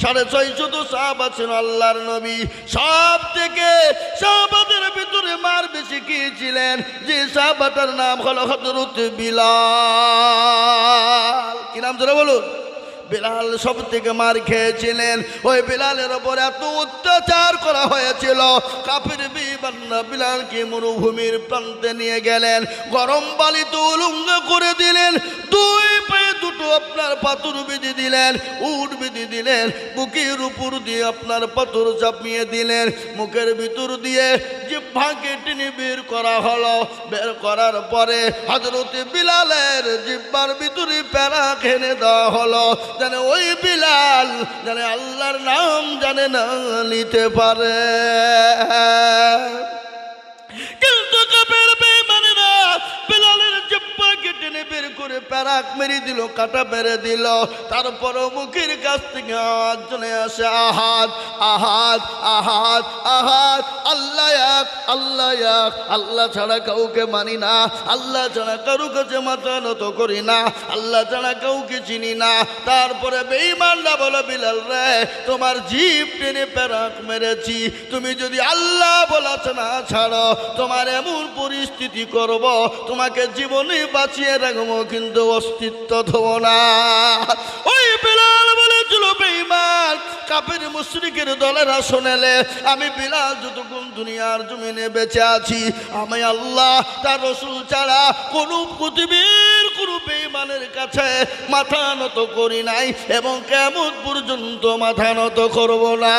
সাড়ে ছয় শত সাহাব আছেন আল্লাহর নবী। সব থেকে সাহাবাদের ভিতরে মার বেশি কি ছিলেন? যে সাহাবাটার নাম হলো হজরত বিলাল। কি নাম ধরে বলুন? বিলাল সব থেকে মার খেয়েছিলেন। ওই বিলালের ওপর এত অত্যাচার করা হয়েছিল। কাফির বিবান্না বিলালকে মরুভূমির প্রান্তে নিয়ে গেলেন। গরম বালিতে উলঙ্গ করে দিলেন। দুই পায়ে দুটো আপনার পাথর বেঁধে দিলেন, উট বেঁধে দিলেন, বুকের উপর দিয়ে আপনার পাথর চাপিয়ে দিলেন, মুখের ভিতর দিয়ে যে ভাগে টেনে বের করা হলো, বের করার পরে হজরতে বিলালের জিব্বার ভিতরে প্যারা খেনে দেওয়া হলো জানে ওই বিলাল যেন আল্লাহর নাম জানে না নিতে পারে। কিন্তু কাপের করে প্যারাক মেরে দিল, কাটা মেরে দিল। তারপরও মুখের কাছ থেকে আওয়াজ চলে আসে, আহাত আহাত আহাত আহাত। আল্লাহ এক আল্লাহ এক। আল্লাহ ছাড়া কাউকে মানি না। আল্লাহ ছাড়া কারও কাছে মাথা নত করি না। আল্লাহ ছাড়া কাউকে চিনি না। তারপরে বেঈমানরা বলো, বিলাল রে, তোমার জিভ টেনে প্যারাক মেরেছি। তুমি যদি আল্লাহ বলাছে না, ছাড়ো। তোমার এমন পরিস্থিতি করব। তোমাকে জীবনে বাঁচিয়ে রাখব কিন্তু অস্তিত্ব ধোব না। ওই বিলাল বলেছিল বেইমান কাপের মুশ্রিকের দলেরা শোনালে, আমি বিলাল যতক্ষণ দুনিয়ার জমিনে বেঁচে আছি, আমি আল্লাহ, তার রসুল ছাড়া কোনো পৃথিবীর বেঈমানের কাছে মাথা নত করি নাই এবং কেমন পর্যন্ত মাথা নত করব না।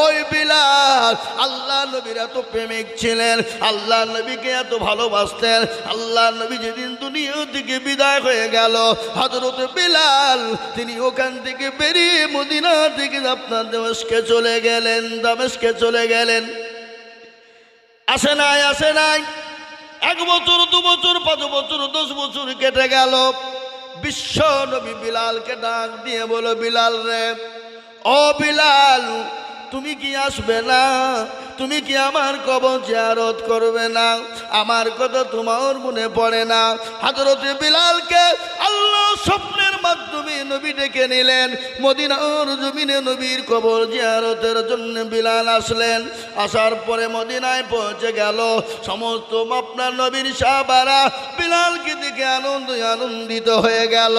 ওই বিলাল, আল্লাহ নবীর এত প্রেমিক ছিলেন, আল্লাহ নবীকে এত ভালোবাসতেন, আল্লাহ নবী যেদিন দুনিয়া থেকে বিদায় হয়ে গেল হজরত বিলাল, তিনি ওখান থেকে বেরিয়ে মদিনা থেকে আপনার দেমস্কে চলে গেলেন দামেশকে চলে গেলেন। আসে নাই আসে নাই। এক বছর, দু বছর, পাঁচ বছর, দশ বছর কেটে গেল। বিশ্ব নবী বিলালকে ডাক দিয়ে বলো, বিলাল রে, ও বিলাল, তুমি কি আসবে না? তুমি কি আমার কবর জিয়ারত করবে না? আমার কথা তোমার মনে পড়ে না। হাজরতে বিলালকে আল্লাহ স্বপ্নের নবী ডেকে নিলেন। মদিনার জমিনে নবীর কবর জিয়ারতের জন্য বিলাল আসলেন। আসার পরে মদিনায় পৌঁছে গেল। সমস্ত আপনার নবীর বিলালকে দেখে আনন্দ আনন্দিত হয়ে গেল।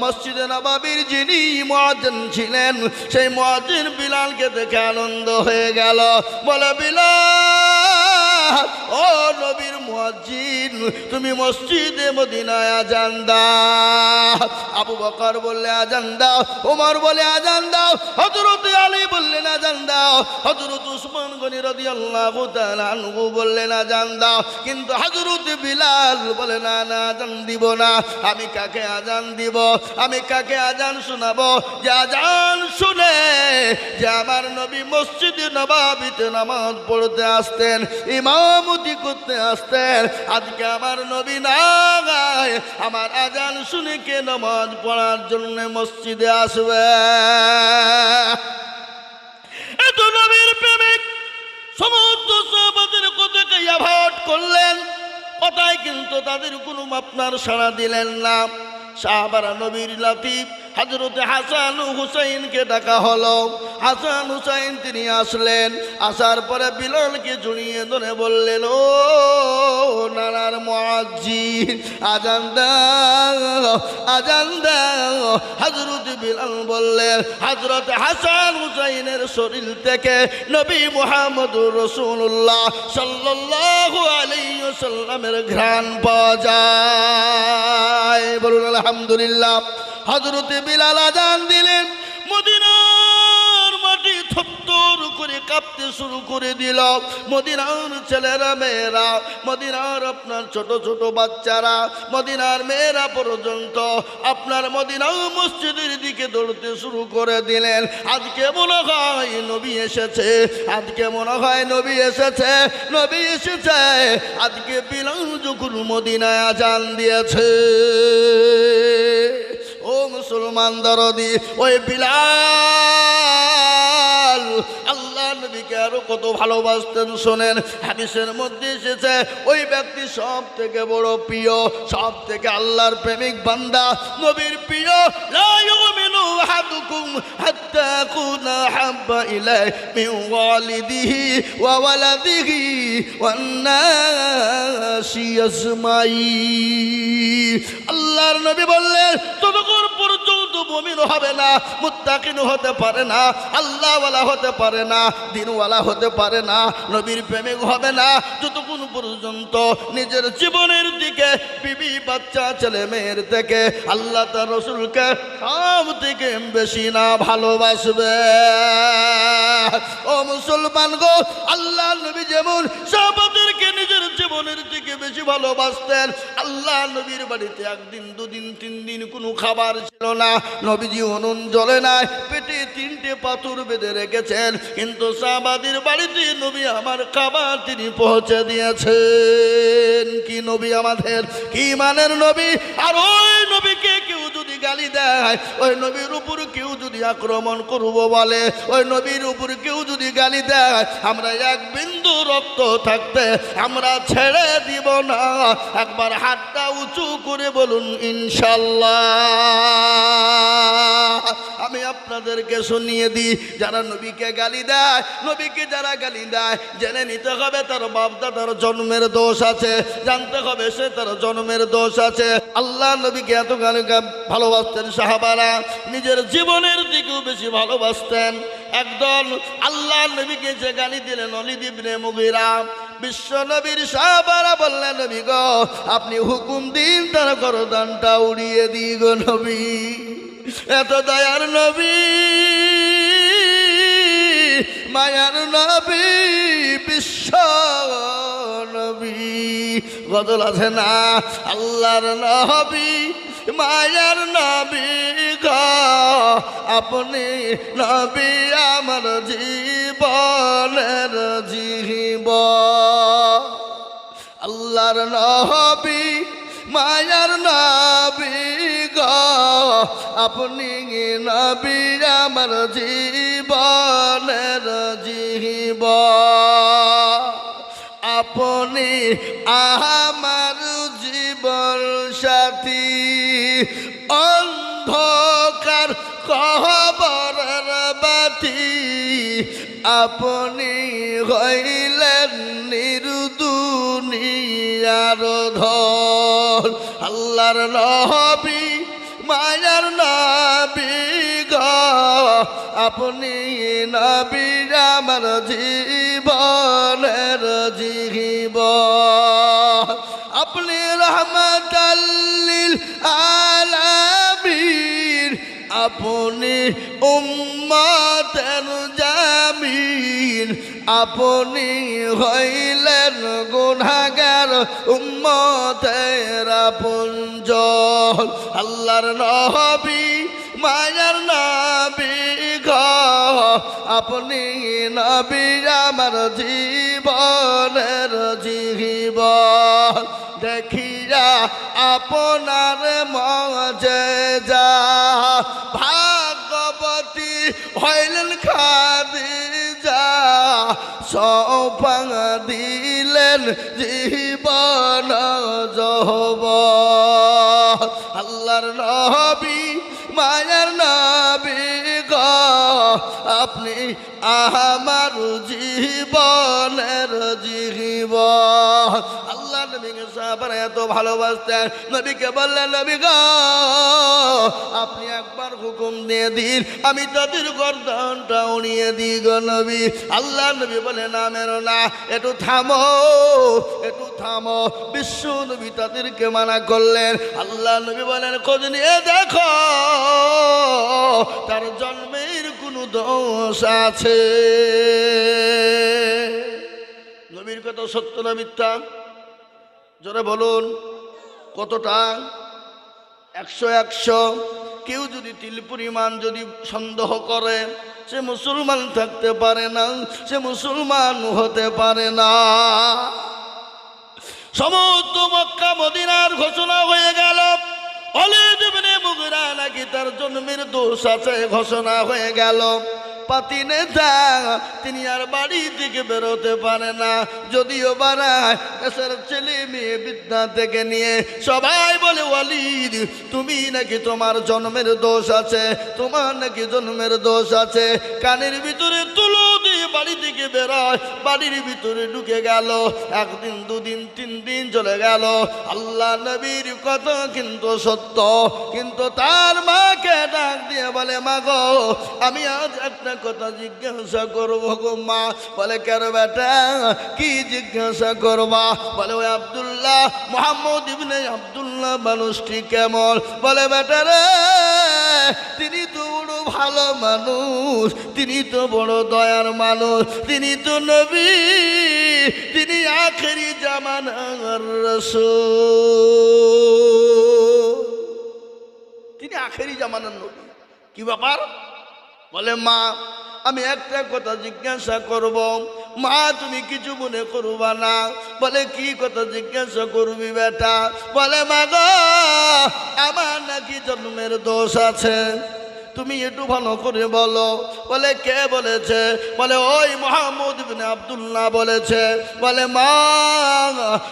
মসজিদে নবাবির যিনি মহাজন ছিলেন, সেই মহাজিন বিলালকে দেখে আনন্দ হয়ে গেল। বলে, বিলাল, ও নবীর মুয়াজ্জিন তুমি মসজিদে মদিনায় আজান দাও। আবু বকর বললে, আজান দাও। ওমর বলে, আজান দাও। হযরত আলী বললেন, আজান দাও। হযরত উসমান গনি রাদিয়াল্লাহু তাআলা আনহু বললেন, আজান দাও। কিন্তু হযরত বিলাল বলে, না না, আজান দিব না। আমি কাকে আজান দিব? আমি কাকে আজান শোনাবো? যে আজান শুনে যে আমার নবী মসজিদে নবাবিতে নামাজ পড়তে আসতেন, ইমামতি করতে আসতেন আজকে আমার নবী না আমার আজান শুনে কে নামাজ পড়ার জন্য মসজিদে আসবে? এত নবীর প্রেমিক সমস্ত সাহাবাদের কথাকে অ্যাভয়েড করলেন, কথায় কিন্তু তাদের কোনো আপনার সাড়া দিলেন না। সাহাবারা নবীর লাতিফ হজরতে হাসান হুসাইনকে ডাকা হলো। হাসান, হুসাইন তিনি আসলেন, আসার পরে বিলালকে জড়িয়ে ধরে বললেন, ও নানার মুয়াজ্জিন আজান দাও আজান দাও। হজরত বিলাল বললেন হজরত হাসান হুসাইনের শরীর থেকে নবী মুহাম্মদ রসুল্লাহ সাল্লাল্লাহু আলাইহি সাল্লামের ঘ্রাণ পাওয়া যায়। বলুন, আলহামদুলিল্লাহ। হজরতে বিলাল আজান দিলেন। শুরু করে দিল। মদিনার ছেলেরা, মেয়েরা, মদিনার আপনার ছোট ছোট বাচ্চারা, মদিনার মেয়েরা পর্যন্ত আপনার মদিনা মসজিদের দিকে দৌড়তে শুরু করে দিলেন। আজকে মনে হয় নবী এসেছে? আজকে মনে হয় নবী এসেছে? নবী এসেছে। আজকে বিলাল যখন মদিনায় আজান দিয়েছে। ও মুসলমান দরদি, ওই বিলাল, আল্লাহ নবীকে আরো কত ভালোবাসতেন শোনেন হাদিসের মধ্যে এসেছে ওই ব্যক্তি সব থেকে বড় প্রিয় সব থেকে আল্লাহর প্রেমিক বান্দা নবীর প্রিয় লা ইউমিনু আহাদুকুম أحدكم حتى أكون أحب إليه من والده وولده والناس أجمعين আল্লাহর নবী বললেন ততক্ষণ পর্যন্ত মুমিন হবে না মুত্তাকিন হতে পারে না, আল্লাহওয়ালা হতে পারে না, দিনওয়ালা হতে পারে না, নবীর প্রেমিক হবে না। যতক্ষণ পর্যন্ত নিজের জীবনের দিকে বিবি বাচ্চা ছেলে মেয়ের থেকে আল্লাহ তার রসুলকে সব থেকে বেশি না ভালোবাসবে। ও মুসলমান গো, আল্লাহ নবী যেমন নিজের জীবনের থেকে বেশি ভালোবাসতেন। আল্লাহ নবীর বাড়িতে একদিন, দুদিন তিন দিন কোনো খাবার ছিল না। নবীজি অনুন জ্বলে নাই, পেটে তিনটে পাথর বেঁধে রেখেছেন। কিন্তু সাহাবাদের বাড়িতে নবী আমার খাবার তিনি পৌঁছে দিয়েছেন। কি নবী আমাদের? কি মানের নবী? আর ওই গালি দেয়। ওই নবীর উপর কেউ যদি আক্রমণ করব বলে, ওই নবীর উপর কেউ যদি গালি দেয়, আমরা এক বিন্দু রক্ত থাকতে আমরা ছেড়ে দিব না। একবার হাতটা উঁচু করে বলুন, ইনশাল্লাহ। আমি আপনাদেরকে শুনিয়ে দিই, যারা নবীকে গালি দেয়, নবীকে যারা গালি দেয়, জেনে নিতে হবে তার বাপ দাদার জন্মের দোষ আছে, জানতে হবে সে তার জন্মের দোষ আছে। আল্লাহ নবীকে এত গালি গা- ভালোবাসতেন সাহাবারা, নিজের জীবনের দিকেও বেশি ভালোবাসতেন। একদল আল্লাহ নবীকে যে গালি দিলেন অলিদিবনে মুগিরা, বিশ্ব নবীর সাহাবারা বললেন, নবী গো, আপনি হুকুম দিন, তার করদানটা উড়িয়ে দিই গো নবী। এত দয়ার নবী, মায়ার নবী, বিশ্ব নবী। গজল আছে না, আল্লাহর নবী। মায়ার নবী আপনি নবী আমার জীবনের জীব। আল্লাহর নবী, মায়ার নবী গ, আপনি নবী আমার জীবনের জীব। আপনি আমার অন্ধকার কবরের বাতি। আপনি হইলেন নিরুদুনিয়ার ধর আল্লাহর নবী, মায়ার নবী গ। আপনি নবী আমার জীবনের জীব আপনি রহমতাল্লিল আপনি উম্মতের জামিন, আপনি হইলেন গুনাগার উম্মতের পুঞ্জ আল্লাহর নবী, মায়ার নবী গ, আপনি নবী আমার জীবনের জীব দেখিয়া আপনার মজে হইলেন খাদি যা সৌপাং দিলেন জীবন জহব। আল্লাহর নবী, মায়ার নবী গ, আপনি আমার জীবনের জীব। এত ভালোবাসতেন। নবীকে বললেন, নবী গ, আপনি একবার হুকুম দিয়ে দিন। আমি তাদের গর্দনটা উড়িয়ে দিই নবী। আল্লাহ নবী বলে, না, মেরো না, একটু থামো একটু থামো। বিশ্ব নবী তাদেরকে মানা করলেন। আল্লাহ নবী বলেন, খোঁজ নিয়ে দেখো, তার জন্মের কোনো দোষ আছে। নবীর কথা সত্য না মিথ্যা? জোরে বলুন, কতটা? একশো একশো। কেউ যদি তিল পরিমাণ যদি সন্দেহ করে, সে মুসলমান থাকতে পারে না, সে মুসলমান হতে পারে না। সমস্ত মক্কা, মদিনার ঘোষণা হয়ে গেল। অলিদ মুগরা নাকি তার জন্মের দোষ আছে, ঘোষণা হয়ে গেল। পাতি নেতা তিনি আর বাড়ি থেকে বেরোতে পারে না। যদিও বাড়ায় দেশের ছেলে মেয়ে বিদ্যা থেকে নিয়ে সবাই বলে, ওয়ালিদ, তুমি নাকি তোমার জন্মের দোষ আছে, তোমার নাকি জন্মের দোষ আছে। কানের ভিতরে তুলো বাড়ি থেকে বেরোয়, বাড়ির ভিতরে ঢুকে গেল। একদিন, দুদিন, তিন দিন চলে গেল। আল্লাহ নবীর কথা কিন্তু সত্য। কিন্তু তার মাকে ডাক দিয়ে বলে, মা গো, আমি আজ একটা কথা জিজ্ঞাসা করব গো মা। বলে, কেন বেটা, কি জিজ্ঞাসা করবা? বলে, ওই আবদুল্লাহ, মোহাম্মদ ইবনে আবদুল্লাহ মানুষটি কেমন? বলে, বেটা রে, তিনি তো ভালো মানুষ, তিনি তো বড় দয়ার মানুষ, তিনি তো নবী, তিনি আখেরি জামানার রসূল। তিনি আখেরি জামানার নবী। কি ব্যাপার? বলে, মা, আমি একটা কথা জিজ্ঞাসা করব। মা, তুমি কিছু মনে করবা না? বলে, কি কথা জিজ্ঞাসা করবি বেটা? বলে, মা গো, আমার নাকি জন্মের দোষ আছে। তুমি একটু ভালো করে বলো। বলে, কে বলেছে? বলে, ওই মোহাম্মদ বিন আবদুল্লাহ বলেছে। বলে, মা,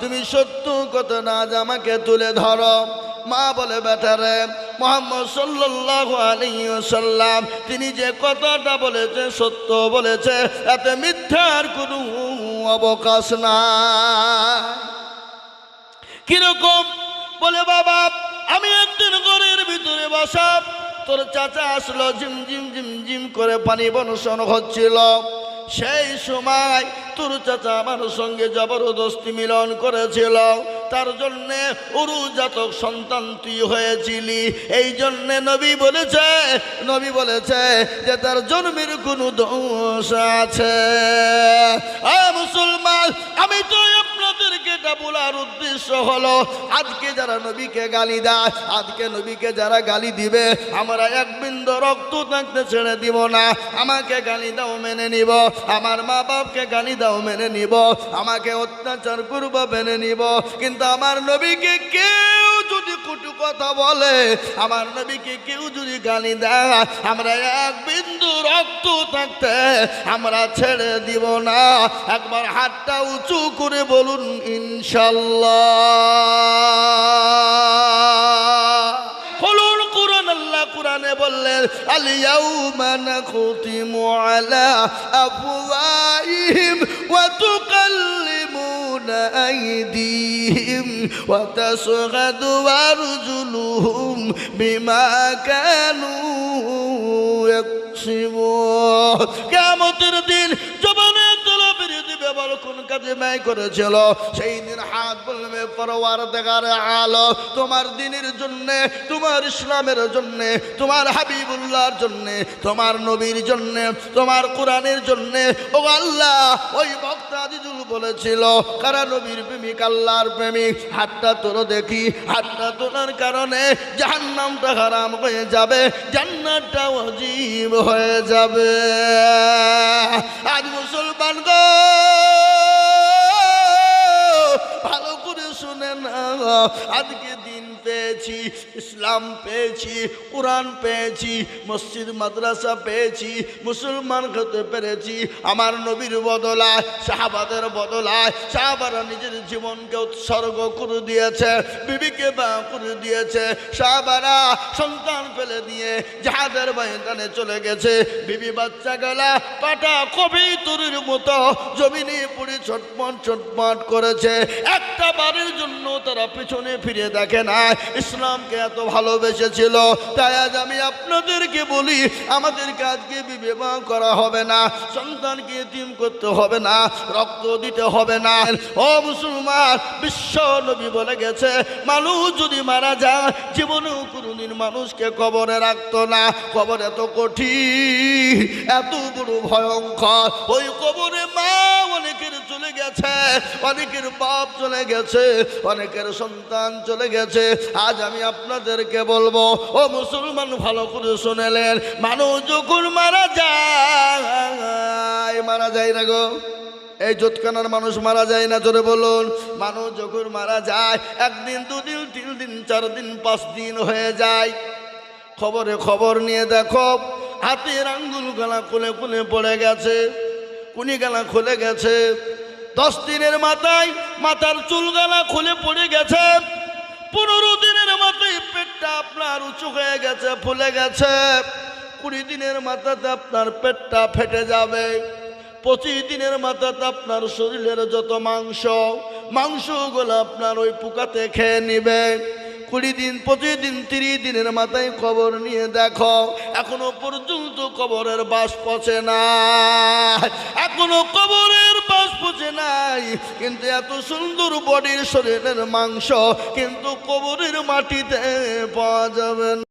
তুমি সত্য কত না আমাকে তুলে ধরো। মা বলে, বেটারে, মোহাম্মদ সাল্লাল্লাহু তিনি যে কথাটা বলেছে, সত্য বলেছে, এতে মিথ্যার কোনো অবকাশ না কীরকম? বলে, বাবা, আমি একদিন ঘরের ভিতরে বসা তোর চাচা আসলো ঝিম ঝিম ঝিম ঝিম করে পানি বনশন হচ্ছিল। সেই সময় তোর চাচা আমার সঙ্গে জবরদস্তি মিলন করেছিল। তার জন্যে জাতক সন্তান তুই হয়েছিলি। এই জন্যে নবী বলেছে নবী বলেছে যে তার জন্মের কোনো দোষ আছে। মুসলমান, আমি তো এটা বলার উদ্দেশ্য হলো, আজকে যারা নবীকে গালি দেয়, আজকে নবীকে যারা গালি দিবে, আমরা এক বিন্দু রক্ত থাকতে ছেড়ে দিব না। আমাকে গালি দাও মেনে নিব, আমার মা বাপকে গালি দাও মেনে নিব, আমাকে অত্যাচার করব মেনে নিব, কিন্তু আমার নবীকে কুটু কথা বলে আমার নবীকে কেউ যদি গালি দেয় আমরা এক বিন্দু রক্ত থাকতে আমরা ছেড়ে দিব না। একবার হাতটা উঁচু করে বলুন ইনশাল্লাহ। বলুন কোরআন আল্লাহ কোরআনে বললেন আলিয়াউমা নাখতিমু আলা আফওয়াহিম ওয়া তুকাল্লিমুনা আইদিহিম ওয়া তাশহাদু আরজুলুহুম বিমা কানু ইয়াকসিবুন কিয়ামতের দিন কোন কাজে ব্যয় করেছিল? সেই দিন হাত বলবে পরওয়ার দেখার আলো, তোমার দিনের জন্যে, তোমার ইসলামের জন্যে, তোমার হাবিবুল্লাহর জন্যে, তোমার নবীর জন্যে, তোমার কোরআনের জন্যে। ও আল্লাহ, ওই বক্তা আজিজুল বলেছিল, কারা নবীর প্রেমিক, আল্লাহর প্রেমিক? হাতটা তোলো দেখি, হাতটা তোলার কারণে জাহান্নামটা হারাম হয়ে যাবে, জান্নাতটা অজীব হয়ে যাবে। আজ মুসলমান গো! আজকে দিন পেয়েছি, ইসলাম পেয়েছি, কোরআন পেয়েছি, মসজিদ, মাদ্রাসা পেয়েছি, মুসলমান হতে পেরেছি। আমার নবীর বদলায়, সাহাবাদের বদলায়, সাহাবারা নিজের জীবনকে উৎসর্গ করে দিয়েছে, বিবিকে বা করে দিয়েছে। সাহাবারা সন্তান ফেলে দিয়ে যাহাদের ময়দানে চলে গেছে। বিবি বাচ্চা গেলা পাটা কবি তরুর মতো জমিনে পড়ে ছটপট ছটপট করেছে। একটা বারের জন্য তারা পিছনে ফিরে দেখে না ইসলামকে এত ভালোবেসেছিল, তাই আজ আমি আপনাদেরকে বলি, আমাদেরকে আজকে বিবাহ করা হবে না, সন্তানকে এতিম করতে হবে না, রক্ত দিতে হবে না। ও মুসলমান, বিশ্ব নবী বলে গেছে, মানুষ যদি মারা যায়, জীবনেও কোনোদিন মানুষকে কবরে রাখতো না, কবর এত কঠিন, এত বড় ভয়ঙ্কর, ওই কবরে মা অনেকের চলে গেছে, অনেকের বাপ চলে গেছে, অনেকের সন্তান চলে গেছে। আজ আমি আপনাদেরকে বলব, ও মুসলমান ভালো করে শুনেলেন, মানুষ যখন মারা যায় মারা যায় না গো। এই জোৎকানার মানুষ মারা যায় না, জোরে বলুন। মানুষ যখন মারা যায়, একদিন, দুদিন, তিন দিন, চার দিন, পাঁচ দিন হয়ে যায়। খবরে খবর নিয়ে দেখো, হাতের আঙ্গুল গলা খুলে খুলে পড়ে গেছে, কুনি গলা খুলে গেছে দশ দিনের মাথায় মাথার চুল গলা খুলে পড়ে গেছে। পনেরো দিনের মাথায় পেটটা আপনার উঁচু হয়ে গেছে, ফুলে গেছে। কুড়ি দিনের মাথাতে আপনার পেটটা ফেটে যাবে। পঁচিশ দিনের মাথাতে আপনার শরীরের যত মাংস, মাংসগুলো আপনার ওই পোকাতে খেয়ে নিবে। কুড়ি দিন, পঁচিশ দিন, তিরিশ দিনের মাথায় খবর নিয়ে দেখো, এখনও পর্যন্ত কবরের বাস পচে না। এখনও কবরের পচে নাই। কিন্তু এত সুন্দর বডির শরীরের মাংস কিন্তু কবরের মাটিতে পাওয়া যাবে